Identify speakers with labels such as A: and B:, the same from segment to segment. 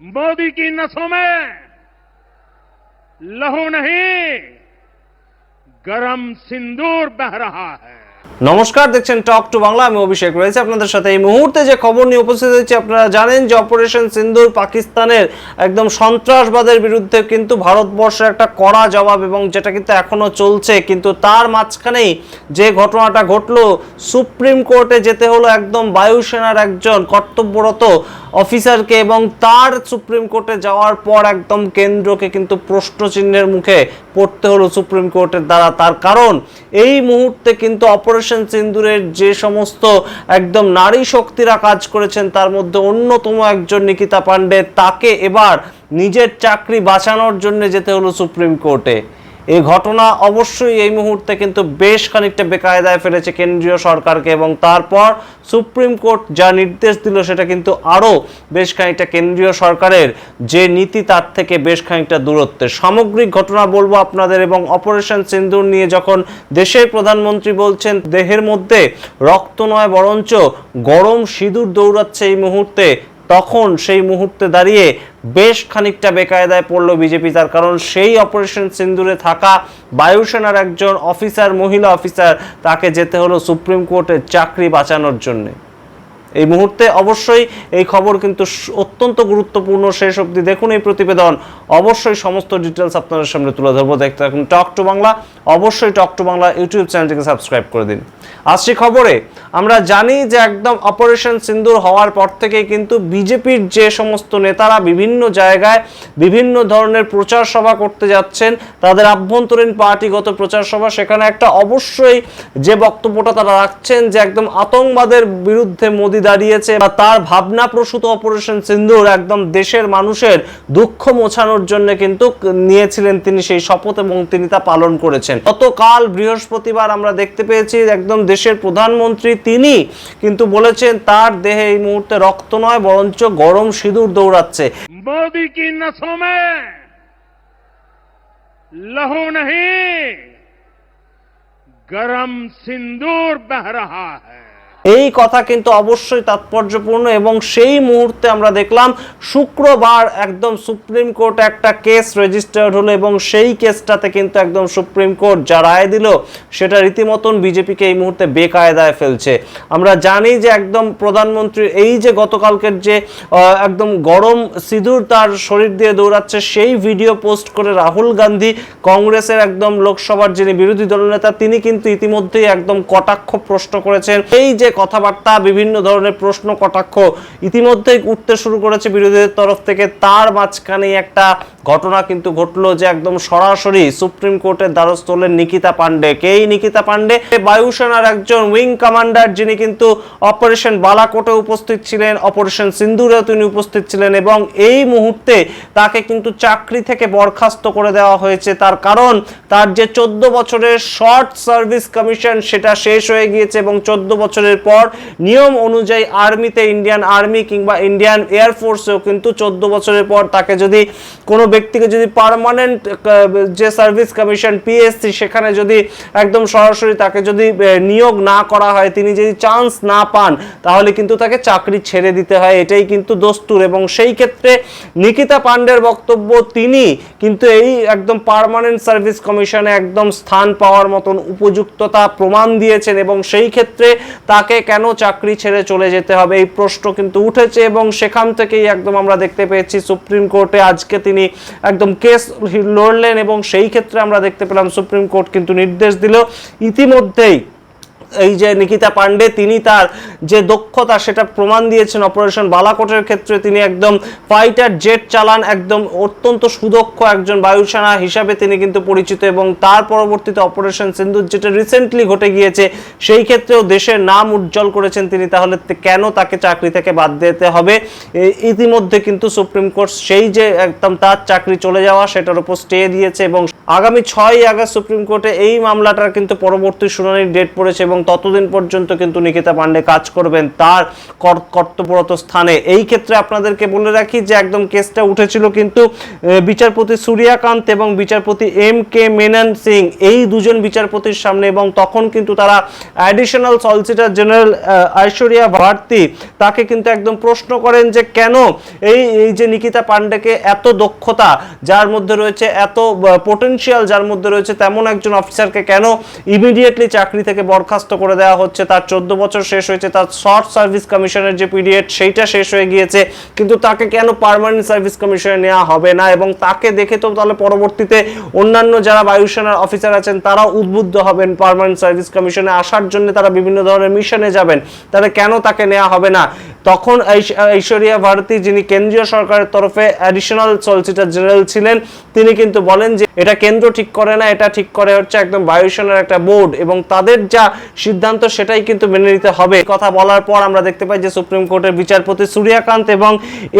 A: मोदी की नसों में लहू नहीं गरम सिंदूर बह रहा है
B: নমস্কার দেখছেন টক টু বাংলা আমি অভিষেক রয়েছে আপনাদের সাথে এই মুহূর্তে যে খবর নিয়ে উপস্থিত হয়েছে আপনারা জানেন যে অপারেশন সিন্দুর পাকিস্তানের একদম সন্ত্রাসবাদের বিরুদ্ধে কিন্তু ভারতবর্ষের একটা কড়া জবাব এবং যেটা কিন্তু এখনো চলছে কিন্তু তার মাঝখানেই যে ঘটনাটা ঘটলো সুপ্রিম কোর্টে যেতে হলো একদম বায়ুসেনার একজন কর্তব্যরত অফিসারকে এবং তার সুপ্রিম কোর্টে যাওয়ার পর একদম কেন্দ্রকে কিন্তু প্রশ্নচিহ্নের মুখে পড়তে হলো সুপ্রিম কোর্টের দ্বারা। তার কারণ, এই মুহূর্তে কিন্তু অপারেশন সিন্দুরের যে সমস্ত একদম নারী শক্তিরা কাজ করেছেন, তার মধ্যে অন্যতম একজন নিকিতা পান্ডে তাকে এবার নিজের চাকরি বাঁচানোর জন্য যেতে হলো সুপ্রিম কোর্টে। এই ঘটনা অবশ্যই এই মুহূর্তে কিন্তু বেশ খানিকটা বেকায়দায় ফেলেছে কেন্দ্রীয় সরকারকে এবং তারপর সুপ্রিম কোর্ট যা নির্দেশ দিল সেটা কিন্তু আরও বেশ খানিকটা কেন্দ্রীয় সরকারের যে নীতি তার থেকে বেশ খানিকটা দূরত্বে সামগ্রিক ঘটনা বলব আপনাদের এবং অপারেশন সিন্দুর নিয়ে যখন দেশের প্রধানমন্ত্রী বলছেন, দেহের মধ্যে রক্ত নয়, বরঞ্চ গরম সিঁদুর দৌড়াচ্ছে এই মুহূর্তে তখন সেই মুহূর্তে দাঁড়িয়ে বেশ খানিকটা বেকায়দায় পড়ল বিজেপি তার কারণ সেই অপারেশন সিন্দুরে থাকা বায়ুসেনার একজন অফিসার, মহিলা অফিসার, তাকে যেতে হলো সুপ্রিম কোর্টের চাকরি বাঁচানোর জন্যে। এই মুহূর্তে অবশ্যই এই খবর কিন্তু অত্যন্ত গুরুত্বপূর্ণ। শেষ অবধি দেখুন এই প্রতিবেদন। অবশ্যই সমস্ত ডিটেলস আপনাদের সামনে তুলে ধরবো। দেখতে থাকুন টক টু বাংলা। অবশ্যই টক টু বাংলা ইউটিউব চ্যানেলটিকে সাবস্ক্রাইব করে দিন। আসছি খবরে। আমরা জানি যে একদম অপারেশন সিন্দুর হওয়ার পর থেকেই কিন্তু বিজেপির যে সমস্ত নেতারা বিভিন্ন জায়গায় বিভিন্ন ধরনের প্রচার সভা করতে যাচ্ছেন, তাদের আভ্যন্তরীণ পার্টিগত প্রচার সভা। সেখানে একটা অবশ্যই যে বক্তব্যটা তারা রাখছেন যে একদম আতঙ্কবাদের বিরুদ্ধে মোদি দাঁড়িয়েছে বা তার ভাবনা প্রসূত অপারেশন সিন্দুর একদম দেশের মানুষের দুঃখ মোছানোর জন্য কিন্তু নিয়েছিলেন তিনি সেই শপথ এবং তিনি তা পালন করেছেন গতকাল বৃহস্পতিবার আমরা দেখতে পেয়েছি একদম দেশের প্রধানমন্ত্রী তিনি কিন্তু বলেছেন তার দেহে এই মুহূর্তে রক্ত নয় বরঞ্চ গরম সিঁদুর দৌড়াচ্ছে
A: मोदी की नसों में लहू नहीं गरम सिंदूर बह रहा है
B: এই কথা কিন্তু অবশ্যই তাৎপর্যপূর্ণ এবং সেই মুহূর্তে আমরা দেখলাম শুক্রবার একদম সুপ্রিম কোর্ট একটা কেস রেজিস্টার্ড হলো এবং সেই কেসটাতে কিন্তু একদম সুপ্রিম কোর্ট যা রায় দিল, সেটা রীতিমতন বিজেপিকে এই মুহূর্তে বেকায়দায় ফেলছে। আমরা জানি যে একদম প্রধানমন্ত্রীর এই যে গতকালকের যে একদম গরম সিঁদুর তার শরীর দিয়ে দৌড়াচ্ছে, সেই ভিডিও পোস্ট করে রাহুল গান্ধী, কংগ্রেসের একদম লোকসভার যিনি বিরোধী দলনেতা, তিনি কিন্তু ইতিমধ্যেই একদম কটাক্ষ প্রশ্ন করেছেন। এই যে কথাবার্তা, বিভিন্ন ধরনের প্রশ্ন কটাক্ষ ইতিমধ্যেই উঠতে শুরু করেছে বিরোধীদের তরফ থেকে। তার মাঝখানে একটা ঘটনা কিন্তু ঘটলো যে একদম সরাসরি সুপ্রিম কোর্টের দ্বারস্থ হলেন নিকিতা পান্ডে কে এই নিকিতা পান্ডে বায়ুসেনার একজন উইং কমান্ডার যিনি কিন্তু অপারেশন বালাকোটে উপস্থিত ছিলেন, অপারেশন সিন্দুরেও তিনি উপস্থিত ছিলেন এবং এই মুহূর্তে তাকে কিন্তু চাকরি থেকে বরখাস্ত করে দেওয়া হয়েছে। তার কারণ, তার যে চোদ্দ বছরের শর্ট সার্ভিস কমিশন সেটা শেষ হয়ে গিয়েছে এবং চোদ্দ বছরের পর নিয়ম অনুযায়ী আর্মিতে ইন্ডিয়ান আর্মি কিংবা ইন্ডিয়ান এয়ারফোর্সেও কিন্তু চোদ্দ বছরের পর তাকে যদি কোনো ব্যক্তিকে যদি পার্মানেন্ট যে সার্ভিস কমিশন পিএসসি সেখানে যদি একদম সরাসরি তাকে যদি নিয়োগ না করা হয়, তিনি যদি চান্স না পান, তাহলে কিন্তু তাকে চাকরি ছেড়ে দিতে হয়। এটাই কিন্তু দস্তুর এবং সেই ক্ষেত্রে নিকিতা পান্ডের বক্তব্য তিনি কিন্তু এই একদম পার্মানেন্ট সার্ভিস কমিশনে একদম স্থান পাওয়ার মতন উপযুক্ততা প্রমাণ দিয়েছেন এবং সেই ক্ষেত্রে তাকে কেন চাকরি ছেড়ে চলে যেতে হবে, এই প্রশ্ন কিন্তু উঠেছে এবং সেখান থেকেই একদম আমরা দেখতে পেয়েছি সুপ্রিম কোর্টে আজকে তিনি একদম কেস লড়লেন এবং সেই ক্ষেত্রে আমরা দেখতে পেলাম সুপ্রিম কোর্ট কিন্তু নির্দেশ দিল ইতিমধ্যেই এই যে নিকিতা পান্ডে তিনি তার যে দক্ষতা, সেটা প্রমাণ দিয়েছেন অপারেশন বালাকোটের ক্ষেত্রে। তিনি একদম ফাইটার জেট চালান, একদম অত্যন্ত সুদক্ষ একজন বায়ুসেনা হিসাবে তিনি কিন্তু পরিচিত এবং তার পরবর্তীতে অপারেশন সিন্ধুর যেটা রিসেন্টলি ঘটে গিয়েছে, সেই ক্ষেত্রেও দেশের নাম উজ্জ্বল করেছেন তিনি। তাহলে কেন তাকে চাকরি থেকে বাদ দিতে হবে? ইতিমধ্যে কিন্তু সুপ্রিম কোর্ট সেই যে একদম তার চাকরি চলে যাওয়া, সেটার উপর স্টে দিয়েছে এবং আগামী ছয় আগস্ট সুপ্রিম কোর্টে এই মামলাটার কিন্তু পরবর্তী শুনানির ডেট পড়েছে এবং ততদিন পর্যন্ত কিন্তু নিকিতা পান্ডে কাজ করবেন তার কর্তব্যরত স্থানে। এই ক্ষেত্রে আপনাদেরকে বলে রাখি যে একদম কেসটা উঠেছিল কিন্তু বিচারপতি সূর্যাকান্ত এবং বিচারপতি এম কে মেনন সিং। এই দুজন বিচারপতির সামনে এবং তখন কিন্তু তারা additional solicitor general Aishwarya Bharati তাকে কিন্তু একদম প্রশ্ন করেন যে কেন এই এই যে নিকিতা পান্ডেকে এত দক্ষতা, যার মধ্যে রয়েছে এত পোটেনশিয়াল যার মধ্যে রয়েছে তেমন একজন অফিসারকে কেন ইমিডিয়েটলি চাকরি থেকে বরখাস্ত করে দেওয়া হচ্ছে। তার চোদ্দ বছর শেষ হয়েছে। তার শর্ট সার্ভিস কমিশনের যে পিরিয়ড, সেইটা শেষ হয়ে গিয়েছে। কিন্তু তাকে কেন পারমানেন্ট সার্ভিস কমিশনে নেওয়া হবে না? এবং তাকে দেখে তো তাহলে পরবর্তীতে অন্যান্য যারা বায়ুসেনার অফিসার আছেন তারা উদ্বুদ্ধ হবেন পারমানেন্ট সার্ভিস কমিশনে আসার জন্য তারা বিভিন্ন ধরনের মিশনে যাবেন। তাহলে কেন তাকে নেওয়া হবে না? তখন ঐশ- ঐশ্বরিয়া ভারতী যিনি কেন্দ্রীয় সরকারের তরফে অ্যাডিশনাল সলিসিটর জেনারেল ছিলেন, তিনি কিন্তু বলেন যে এটা কেন্দ্র ঠিক করে না, এটা ঠিক করে হচ্ছে একদম বায়ুসেনার একটা বোর্ড এবং তাদের যা সিদ্ধান্ত সেটাই কিন্তু মেনে নিতে হবে। কথা বলার পর আমরা দেখতে পাই যে সুপ্রিম কোর্টের বিচারপতি সূর্যকান্ত এবং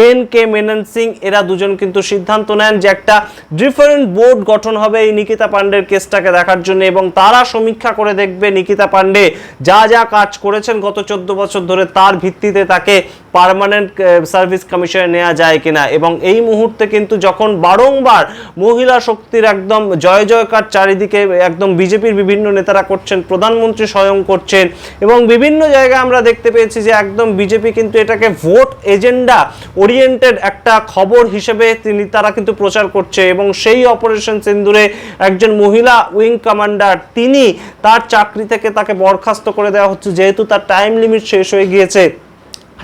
B: এন কে মেনন সিং, এরা দুজন কিন্তু সিদ্ধান্ত নেন যে একটা ডিফারেন্ট বোর্ড গঠন হবে এই নিকিতা পান্ডের কেসটাকে দেখার জন্য এবং তারা সমীক্ষা করে দেখবে নিকিতা পান্ডে যা যা কাজ করেছেন গত চোদ্দ বছর ধরে তার ভিত্তিতে তাকে পার্মানেন্ট সার্ভিস কমিশনে নেওয়া যায় কিনা। এবং এই মুহূর্তে কিন্তু যখন বারংবার মহিলা শক্তির একদম জয় জয়কার চারিদিকে একদম বিজেপির বিভিন্ন নেতারা করছেন, প্রধানমন্ত্রী স্বয়ং করছেন, এবং বিভিন্ন জায়গায় আমরা দেখতে পেয়েছি যে একদম বিজেপি কিন্তু এটাকে ভোট এজেন্ডা ওরিয়েন্টেড একটা খবর হিসেবে তিনি, তারা কিন্তু প্রচার করছে। এবং সেই অপারেশন সিন্দুরে একজন মহিলা উইং কমান্ডার তিনি তার চাকরি থেকে তাকে বরখাস্ত করে দেওয়া হচ্ছে, যেহেতু তার টাইম লিমিট শেষ হয়ে গিয়েছে।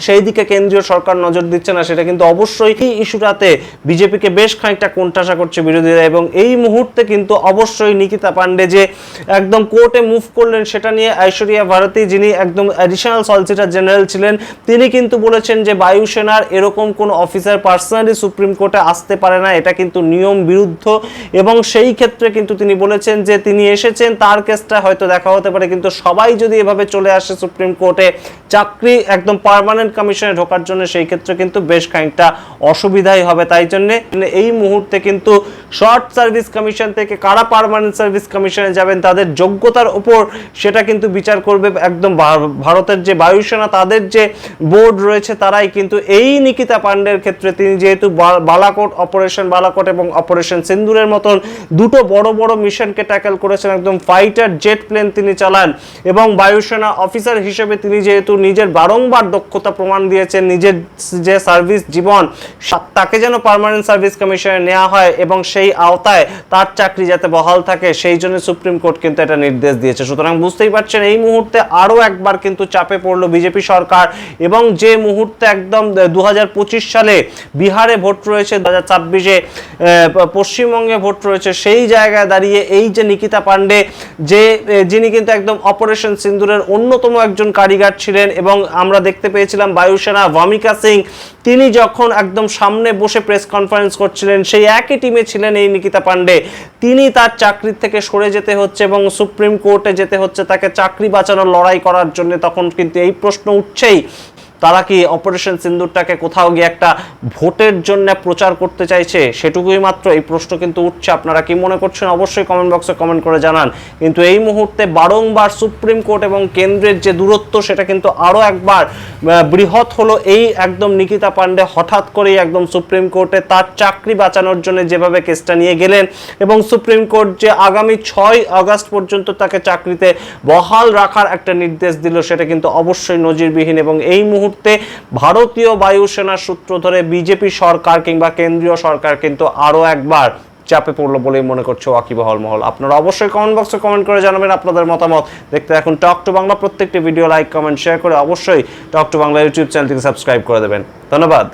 B: সেই দিকে কেন্দ্রীয় সরকার নজর দিচ্ছে না, সেটা কিন্তু অবশ্যই এই ইস্যুটাতে বিজেপিকে বেশ খানিকটা কোণঠাসা করছে বিরোধীরা এবং এই মুহূর্তে কিন্তু অবশ্যই নিকিতা পান্ডে যে একদম কোর্টে মুভ করলেন সেটা নিয়ে ঐশ্বরিয়া ভারতী, যিনি একদম অ্যাডিশনাল সলিসিটর জেনারেল ছিলেন, তিনি কিন্তু বলেছেন যে বায়ুসেনার এরকম কোনো অফিসার পার্সোনালি সুপ্রিম কোর্টে আসতে পারে না, এটা কিন্তু নিয়ম বিরুদ্ধ এবং সেই ক্ষেত্রে কিন্তু তিনি বলেছেন যে তিনি এসেছেন, তার কেসটা হয়তো দেখা হতে পারে, কিন্তু সবাই যদি এভাবে চলে আসে সুপ্রিম কোর্টে, চাকরি একদম পার্মানেন্ট কমিশনে ঢোকার জন্য সেই ক্ষেত্রে কিন্তু বেশ খানিকটা অসুবিধাই হবে। তাই জন্য এই মুহূর্তে কিন্তু শর্ট সার্ভিস কমিশন থেকে কারা পার্মানেন্ট সার্ভিস কমিশনে যাবেন, তাদের যোগ্যতার উপর সেটা কিন্তু বিচার করবে একদম ভারতের যে বায়ুসেনা, তাদের যে বোর্ড রয়েছে, তারাই কিন্তু এই নিকিতা পান্ডের ক্ষেত্রে তিনি যেহেতু বালাকোট অপারেশন বালাকোট এবং অপারেশন সিন্দুরের মতন দুটো বড় বড় মিশনকে ট্যাকেল করেছেন, একদম ফাইটার জেট প্লেন তিনি চালান এবং বায়ুসেনা অফিসার হিসেবে তিনি যেহেতু নিজের বারংবার দক্ষতা প্রমাণ দিয়েছেন নিজের যে সার্ভিস জীবন তাকে যেন পার্মানেন্ট সার্ভিস কমিশনে নেওয়া হয় এবং সেই আওতায় তার চাকরি যাতে বহাল থাকে, সেই জন্য সুপ্রিম কোর্ট কিন্তু এটা নির্দেশ দিয়েছে। সুতরাং বুঝতেই পারছেন, এই মুহূর্তে আরও একবার কিন্তু চাপে পড়ল বিজেপি সরকার এবং যে মুহূর্তে একদম দু হাজার পঁচিশ সালে বিহারে ভোট রয়েছে দু হাজার ছাব্বিশে পশ্চিমবঙ্গে ভোট রয়েছে, সেই জায়গায় দাঁড়িয়ে এই যে নিকিতা পান্ডে যে যিনি কিন্তু একদম অপারেশন সিন্দুরের অন্যতম একজন কারিগর ছিলেন এবং আমরা দেখতে পেয়েছিলাম বায়ুসেনা, ভমিকা সিং, তিনি যখন একদম সামনে বসে প্রেস কনফারেন্স করছিলেন, সেই একই টিমে ছিলেন এই নিকিতা পান্ডে। তিনি তার চাকরির থেকে সরে যেতে হচ্ছে এবং সুপ্রিম কোর্টে যেতে হচ্ছে তাকে চাকরি বাঁচানোর লড়াই করার জন্য। তখন কিন্তু এই প্রশ্ন উঠছেই। তারা কি অপারেশন সিন্দুরটাকে কোথাও গিয়ে একটা ভোটের জন্য প্রচার করতে চাইছে? সেটুকুই মাত্র এই প্রশ্ন কিন্তু উঠছে। আপনারা কি মনে করছেন? অবশ্যই কমেন্ট বক্সে কমেন্ট করে জানান। কিন্তু এই মুহূর্তে বারংবার সুপ্রিম কোর্ট এবং কেন্দ্রের যে দূরত্ব, সেটা কিন্তু আরও একবার বৃহৎ হলো এই একদম নিকিতা পাণ্ডে হঠাৎ করেই একদম সুপ্রিম কোর্টে তার চাকরি বাঁচানোর জন্য যেভাবে কেসটা নিয়ে গেলেন এবং সুপ্রিম কোর্ট যে আগামী ছয় আগস্ট পর্যন্ত তাকে চাকরিতে বহাল রাখার একটা নির্দেশ দিল, সেটা কিন্তু অবশ্যই নজিরবিহীন এবং এই মুহূর্তে ভারতীয় বায়ুসেনার সূত্র ধরে বিজেপি সরকার কিংবা কেন্দ্রীয় সরকার কিন্তু আরও একবার চাপে পড়ল বলেই মনে করছে ওয়াকিবহল মহল। আপনারা অবশ্যই কমেন্ট বক্সে কমেন্ট করে জানাবেন আপনাদের মতামত। দেখতে এখন টক টু বাংলা প্রত্যেকটি ভিডিও লাইক কমেন্ট শেয়ার করে অবশ্যই টক টু বাংলা ইউটিউব চ্যানেলটিকে সাবস্ক্রাইব করে দেবেন। ধন্যবাদ।